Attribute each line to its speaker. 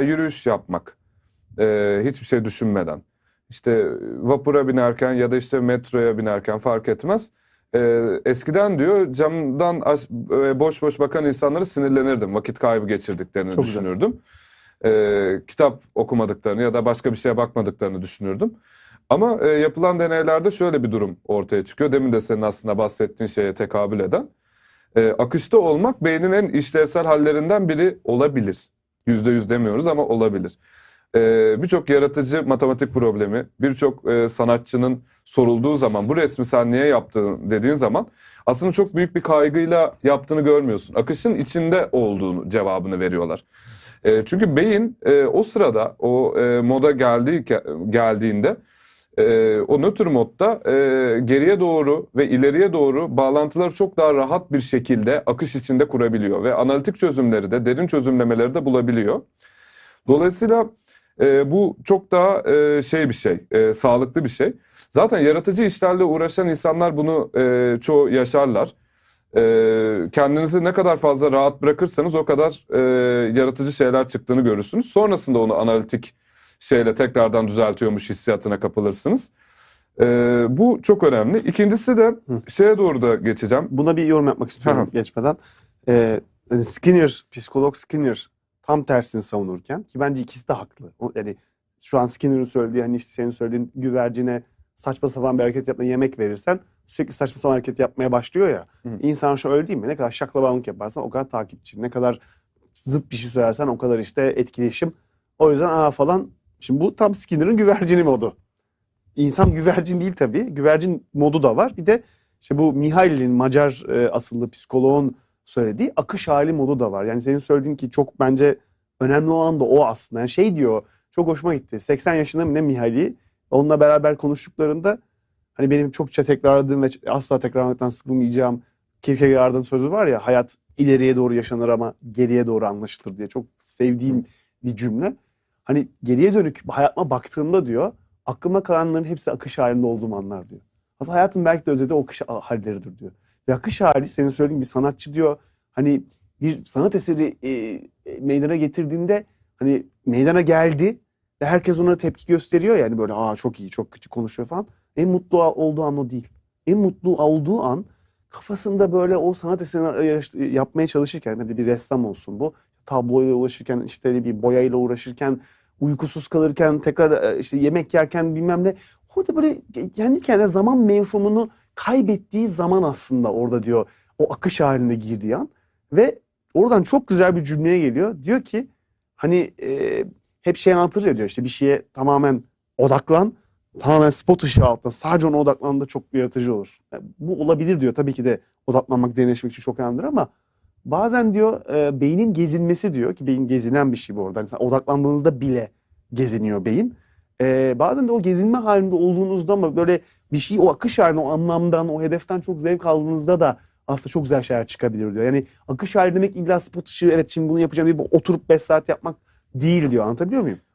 Speaker 1: Yürüyüş yapmak. Ee, hiçbir şey düşünmeden. İşte vapura binerken ya da işte metroya binerken fark etmez. Ee, eskiden diyor camdan aş- e, boş boş bakan insanlara sinirlenirdim. Vakit kaybı geçirdiklerini
Speaker 2: Çok
Speaker 1: düşünürdüm. Ee, kitap okumadıklarını ya da başka bir şeye bakmadıklarını düşünürdüm. Ama e, yapılan deneylerde şöyle bir durum ortaya çıkıyor. Demin de senin aslında bahsettiğin şeye tekabül eden. Ee, akışta olmak beynin en işlevsel hallerinden biri olabilir. Yüzde yüz demiyoruz ama olabilir. Ee, birçok yaratıcı matematik problemi, birçok e, sanatçının sorulduğu zaman bu resmi sen niye yaptın dediğin zaman aslında çok büyük bir kaygıyla yaptığını görmüyorsun. Akışın içinde olduğunu cevabını veriyorlar. E, çünkü beyin e, o sırada o e, moda geldiği, geldiğinde e, o nötr modda e, geriye doğru ve ileriye doğru bağlantıları çok daha rahat bir şekilde akış içinde kurabiliyor ve analitik çözümleri de derin çözümlemeleri de bulabiliyor. Dolayısıyla e, bu çok daha e, şey bir şey, e, sağlıklı bir şey. Zaten yaratıcı işlerle uğraşan insanlar bunu e, çoğu yaşarlar. E, kendinizi ne kadar fazla rahat bırakırsanız o kadar e, yaratıcı şeyler çıktığını görürsünüz. Sonrasında onu analitik şeyle tekrardan düzeltiyormuş hissiyatına kapılırsınız. E, bu çok önemli. İkincisi de şeye doğru da geçeceğim.
Speaker 2: Buna bir yorum yapmak istiyorum
Speaker 1: Hı
Speaker 2: geçmeden. Hani Skinner, psikolog Skinner tam tersini savunurken ki bence ikisi de haklı. Yani şu an Skinner'ın söylediği hani işte senin söylediğin güvercine saçma sapan bir hareket yapma yemek verirsen sürekli saçma sapan hareket yapmaya başlıyor ya.
Speaker 1: Hı.
Speaker 2: İnsan şu öyle değil mi? Ne kadar şaklabanlık yaparsan o kadar takipçi. Ne kadar zıt bir şey söylersen o kadar işte etkileşim. O yüzden aa falan. Şimdi bu tam Skinner'ın güvercini modu. İnsan güvercin değil tabii. Güvercin modu da var. Bir de işte bu Mihail'in Macar e, asıllı psikoloğun söylediği akış hali modu da var. Yani senin söylediğin ki çok bence önemli olan da o aslında. Yani şey diyor çok hoşuma gitti. 80 yaşında mı ne Mihail'i onunla beraber konuştuklarında hani benim çokça tekrarladığım ve asla tekrarlamaktan sıkılmayacağım Kierkegaard'ın sözü var ya hayat ileriye doğru yaşanır ama geriye doğru anlaşılır diye. Çok sevdiğim bir cümle. Hani geriye dönük hayatıma baktığımda diyor aklıma kalanların hepsi akış halinde olduğum anlar diyor. Aslında hayatın belki de özeti o akış halleridir diyor. Ve akış hali senin söylediğin bir sanatçı diyor hani bir sanat eseri e, e, meydana getirdiğinde hani meydana geldi ve herkes ona tepki gösteriyor yani böyle aa çok iyi çok kötü konuşuyor falan. En mutlu olduğu an o değil. En mutlu olduğu an kafasında böyle o sanat eserini yapmaya çalışırken hadi bir ressam olsun bu tabloyla uğraşırken işte bir boyayla uğraşırken uykusuz kalırken tekrar e, işte yemek yerken bilmem ne orada böyle kendi kendine zaman mevhumunu kaybettiği zaman aslında orada diyor o akış halinde girdiği an ve oradan çok güzel bir cümleye geliyor. Diyor ki hani e, hep şey anlatır ya diyor işte bir şeye tamamen odaklan tamamen spot ışığı altında sadece ona odaklandığında çok yaratıcı olursun. Yani bu olabilir diyor tabii ki de odaklanmak derinleşmek için çok önemlidir ama bazen diyor e, beynin gezinmesi diyor ki beyin gezinen bir şey bu arada. Yani odaklandığınızda bile geziniyor beyin. E, bazen de o gezinme halinde olduğunuzda ama böyle bir şey o akış halinde o anlamdan o hedeften çok zevk aldığınızda da aslında çok güzel şeyler çıkabilir diyor. Yani akış hali demek illa spot ışığı evet şimdi bunu yapacağım diye oturup 5 saat yapmak değil diyor. Anlatabiliyor muyum?